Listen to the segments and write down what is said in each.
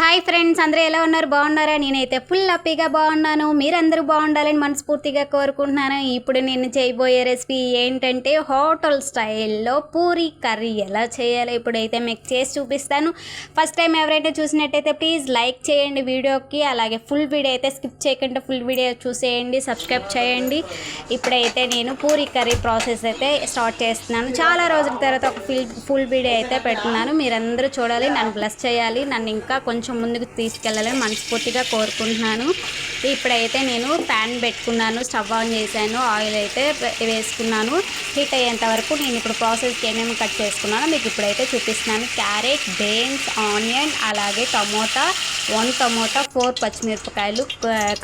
Hi friends అందరూ ఎలా ఉన్నారు? బాగున్నారా? నేనైతే ఫుల్ హ్యాపీగా బాగున్నాను. మీరందరూ బాగుండాలని మనస్ఫూర్తిగా కోరుకుంటున్నాను. ఇప్పుడు నేను చేయబోయే రెసిపీ ఏంటంటే హోటల్ స్టైల్లో పూరి కర్రీ. ఎలా చేయాలో ఇప్పుడైతే మీకు చేసి చూపిస్తాను. ఫస్ట్ టైం ఎవరైతే చూసినట్టయితే ప్లీజ్ లైక్ చేయండి వీడియోకి. అలాగే ఫుల్ వీడియో అయితే స్కిప్ చేయకుండా ఫుల్ వీడియో చూసేయండి సబ్స్క్రైబ్ చేయండి. ఇప్పుడైతే నేను పూరి కర్రీ ప్రాసెస్ అయితే స్టార్ట్ చేస్తున్నాను. చాలా రోజుల తర్వాత ఒక ఫుల్ ఫుల్ వీడియో అయితే పెడుతున్నాను. మీరందరూ చూడాలి నన్ను బ్లస్ చేయాలి. నన్ను ఇంకా కొంచెం ముందుకు తీసుకెళ్ళాలని మనస్ఫూర్తిగా కోరుకుంటున్నాను. ఇప్పుడైతే నేను ప్యాన్ పెట్టుకున్నాను స్టవ్ ఆన్ చేశాను ఆయిల్ అయితే వేసుకున్నాను. హీట్ అయ్యేంత వరకు నేను ఇప్పుడు ప్రాసెస్కి ఏమేమి కట్ చేసుకున్నానో మీకు ఇప్పుడైతే చూపిస్తున్నాను. క్యారెట్ బీన్స్ ఆనియన్ అలాగే టమోటా వన్ టమోటా ఫోర్ పచ్చిమిరపకాయలు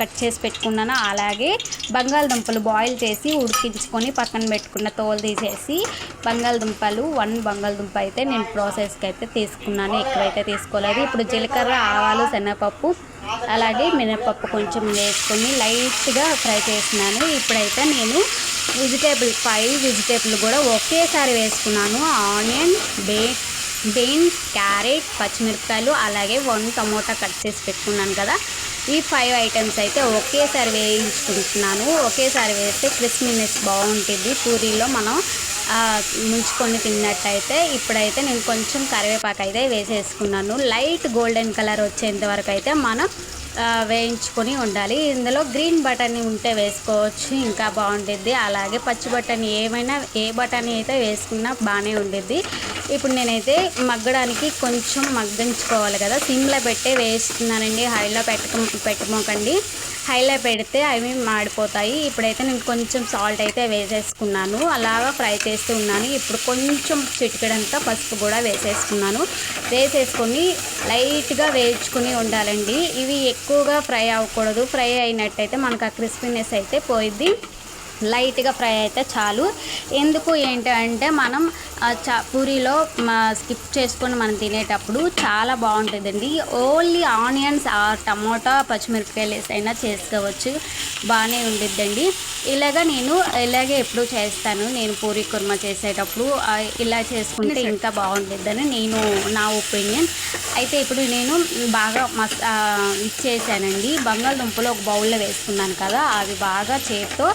కట్ చేసి పెట్టుకున్నాను. అలాగే బంగాళదుంపలు బాయిల్ చేసి ఉడికించుకొని పక్కన పెట్టుకున్న తోలు తీసేసి బంగాళదుంపలు వన్ బంగాళదుంప అయితే నేను ప్రాసెస్కి అయితే తీసుకున్నాను. ఎక్కువైతే తీసుకోలేదు. ఇప్పుడు జీలకర్ర ఆవాలు శనగపప్పు అలాగే మినపప్పు కొంచెం వేసుకొని లైట్గా ఫ్రై చేసినాను ఇప్పుడైతే నేను వెజిటేబుల్ ఫైవ్ వెజిటేబుల్ కూడా ఒకేసారి వేసుకున్నాను. ఆనియన్ బే బీన్స్ క్యారెట్ పచ్చిమిరపకాయలు అలాగే వన్ టమోటా కట్ చేసి పెట్టుకున్నాను కదా. ఈ ఫైవ్ ఐటమ్స్ అయితే ఒకేసారి వేయించుకుంటున్నాను. ఒకేసారి వేస్తే క్రిస్పీనెస్ బాగుంటుంది. పూరీలో మనం ముంచుకొని తిన్నట్టయితే ఇప్పుడైతే నేను కొంచెం కరివేపాకు అయితే వేసేసుకున్నాను. లైట్ గోల్డెన్ కలర్ వచ్చేంత వరకు అయితే మనం వేయించుకొని ఉండాలి. ఇందులో గ్రీన్ బటానీ ఉంటే వేసుకోవచ్చు ఇంకా బాగుంటుంది అలాగే పచ్చి బటానీ ఏమైనా ఏ బటానీ అయితే వేసుకున్నా బాగానే ఉండిద్ది. ఇప్పుడు నేనైతే మగ్గడానికి కొంచెం మగ్గించుకోవాలి కదా. సిమ్లో పెట్టే వేస్తున్నానండి. హైలో పెట్టక పెట్టమోకండి. హైలో పెడితే అవి మాడిపోతాయి. ఇప్పుడైతే నేను కొంచెం సాల్ట్ అయితే వేసేసుకున్నాను. అలాగా ఫ్రై చేస్తూ ఉన్నాను. ఇప్పుడు కొంచెం చిటికడంతా పసుపు కూడా వేసేసుకున్నాను. వేసేసుకొని లైట్గా వేయించుకుని ఉండాలండి. ఇవి ఎక్కువగా ఫ్రై అవ్వకూడదు. ఫ్రై అయినట్టయితే మనకు ఆ క్రిస్పీనెస్ అయితే పోయిద్ది. లైట్గా ఫ్రై అయితే చాలు. ఎందుకు ఏంటి అంటే మనం చా పూరీలో స్కిప్ చేసుకొని మనం తినేటప్పుడు చాలా బాగుంటుందండి. ఓన్లీ ఆనియన్స్ ఆ టమోటా పచ్చిమిరపకాయలు వేసి అయినా చేసుకోవచ్చు. బాగానే ఉండిద్దండి. ఇలాగా నేను ఇలాగే ఎప్పుడు చేస్తాను. నేను పూరి కుర్మా చేసేటప్పుడు ఇలా చేసుకుంటే ఇంకా బాగుంటుందని నేను నా ఒపీనియన్. అయితే ఇప్పుడు నేను బాగా మస్ ఇచ్చేసానండి బంగాళదుంపలు ఒక బౌల్లో వేసుకున్నాను కదా అవి బాగా చేత్తో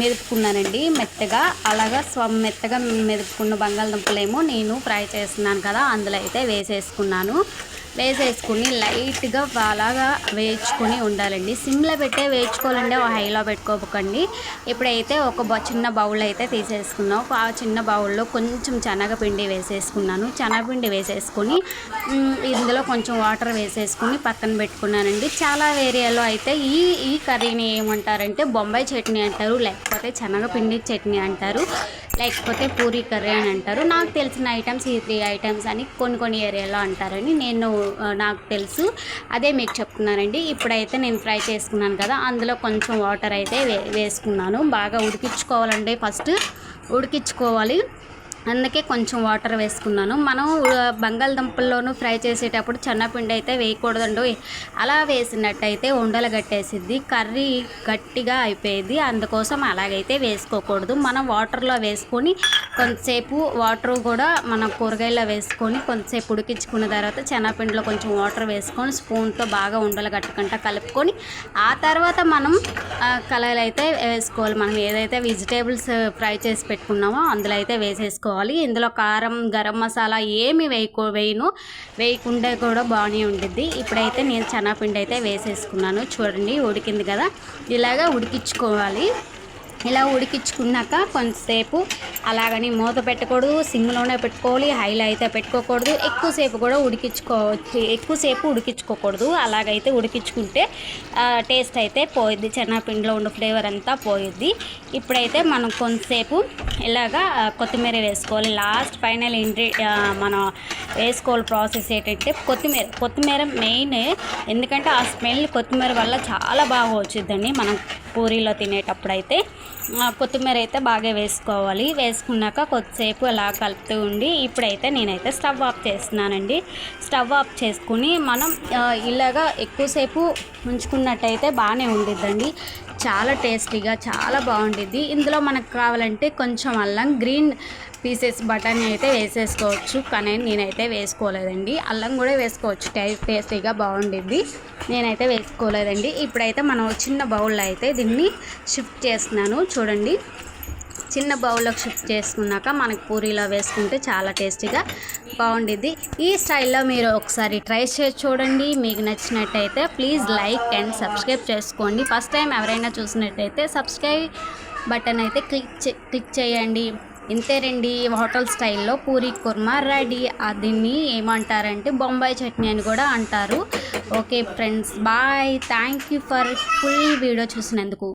మెదుపుకున్నానండి మెత్తగా. అలాగా స్వ మెత్తగా మెదుపుకున్న బంగాళదుంపలేమో నేను ఫ్రై చేస్తున్నాను కదా అందులో అయితే వేసేసుకున్నాను. వేసేసుకుని లైట్గా అలాగా వేయించుకొని ఉండాలండి. సిమ్లో పెట్టే వేయించుకోవాలండి హైలో పెట్టుకోకండి. ఇప్పుడైతే ఒక చిన్న బౌల్ అయితే తీసేసుకున్నాం. ఆ చిన్న బౌల్లో కొంచెం శనగపిండి వేసేసుకున్నాను. శనగపిండి వేసేసుకొని ఇందులో కొంచెం వాటర్ వేసేసుకుని పక్కన పెట్టుకున్నానండి. చాలా ఏరియాలో అయితే ఈ ఈ కర్రీని ఏమంటారంటే బొంబాయి చట్నీ అంటారు లేకపోతే శనగపిండి చట్నీ అంటారు. లేకపోతే పూరి కర్రీ అని అంటారు. నాకు తెలిసిన ఐటమ్స్ ఈ త్రీ ఐటమ్స్ అని కొన్ని కొన్ని ఏరియాలో అంటారని నేను నాకు తెలుసు. అదే మీకు చెప్తున్నానండి. ఇప్పుడైతే నేను ఫ్రై చేసుకున్నాను కదా అందులో కొంచెం వాటర్ అయితే వే వేసుకున్నాను. బాగా ఉడికించుకోవాలండి ఫస్ట్. ఉడికించుకోవాలి. అందుకే కొంచెం వాటర్ వేసుకున్నాను. మనం బంగాళదుంపల్లోనూ ఫ్రై చేసేటప్పుడు చెన్నపిండి అయితే వేయకూడదండి. అలా వేసినట్టయితే ఉండలు కట్టేసిద్ది కర్రీ గట్టిగా అయిపోయేది. అందుకోసం అలాగైతే వేసుకోకూడదు. మనం వాటర్లో వేసుకొని కొంతసేపు వాటర్ కూడా మనం కూరగాయల్లో వేసుకొని కొంతసేపు ఉడికించుకున్న తర్వాత చిన్నపిండిలో కొంచెం వాటర్ వేసుకొని స్పూన్తో బాగా ఉండలు గట్టకుండా కలుపుకొని ఆ తర్వాత మనం ఆ, అయితే వేసుకోవాలి. మనం ఏదైతే వెజిటేబుల్స్ ఫ్రై చేసి పెట్టుకున్నామో అందులో అయితే వేసేసుకోవాలి. ఇందులో కారం గరం మసాలా ఏమి వేయకో వేయను. వేయకుండా కూడా బాగానే ఉండిద్ది. ఇప్పుడైతే నేను చెనాపిండి అయితే వేసేసుకున్నాను. చూడండి ఉడికింది కదా. ఇలాగా ఉడికించుకోవాలి. ఇలా ఉడికించుకున్నాక కొంతసేపు అలాగని మూత పెట్టకూడదు సిమ్లోనే పెట్టుకోవాలి హైలో అయితే పెట్టుకోకూడదు ఎక్కువసేపు కూడా ఉడికించుకోవచ్చు ఎక్కువసేపు ఉడికించుకోకూడదు. అలాగైతే ఉడికించుకుంటే టేస్ట్ అయితే పోయిద్ది చిన్నపిండిలో ఉన్న ఫ్లేవర్ అంతా పోయిద్ది. ఇప్పుడైతే మనం కొంతసేపు ఇలాగా కొత్తిమీర వేసుకోవాలి. లాస్ట్ ఫైనల్ ఇంగ్రీ మనం వేసుకోవాలి ప్రాసెస్ ఏంటంటే కొత్తిమీర. కొత్తిమీర మెయిన్ ఎందుకంటే ఆ స్మెల్ కొత్తిమీర వల్ల చాలా బాగా వచ్చిందండి మనం పూరీలో తినేటప్పుడు అయితే కొత్తిమీర అయితే బాగా వేసుకోవాలి. వేసుకున్నాక కొద్దిసేపు అలా కలుపుతూ ఉండి ఇప్పుడైతే నేనైతే స్టవ్ ఆఫ్ చేస్తున్నానండి. స్టవ్ ఆఫ్ చేసుకుని మనం ఇలాగా ఎక్కువసేపు ఉంచుకున్నట్టయితే బాగానే ఉండిద్దండి. చాలా టేస్టీగా చాలా బాగుండిద్ది. ఇందులో మనకు కావాలంటే కొంచెం అల్లం గ్రీన్ పీసెస్ బఠానీ అయితే వేసేసుకోవచ్చు. కానీ నేనైతే వేసుకోలేదండి. అల్లం కూడా వేసుకోవచ్చు. టై టేస్టీగా బాగుండిద్ది. నేనైతే వేసుకోలేదండి. ఇప్పుడైతే మనం చిన్న బౌల్లో అయితే దీన్ని షిఫ్ట్ చేస్తున్నాను. చూడండి. చిన్న బౌల్లోకి షిఫ్ట్ చేసుకున్నాక మనకి పూరీలో వేసుకుంటే చాలా టేస్టీగా బాగుండిద్ది. ఈ స్టైల్లో మీరు ఒకసారి ట్రై చేసి చూడండి. మీకు నచ్చినట్టయితే ప్లీజ్ లైక్ అండ్ సబ్స్క్రైబ్ చేసుకోండి. ఫస్ట్ టైం ఎవరైనా చూసినట్టయితే సబ్స్క్రైబ్ బటన్ అయితే క్లిక్ క్లిక్ చేయండి. ఇంతే రండి. హోటల్ స్టైల్లో పూరీ కుర్మా రెడీ. దీన్ని ఏమంటారంటే బొంబాయి చట్నీ అని కూడా అంటారు. Okay friends bye. Thank you for full video చూసినందుకు.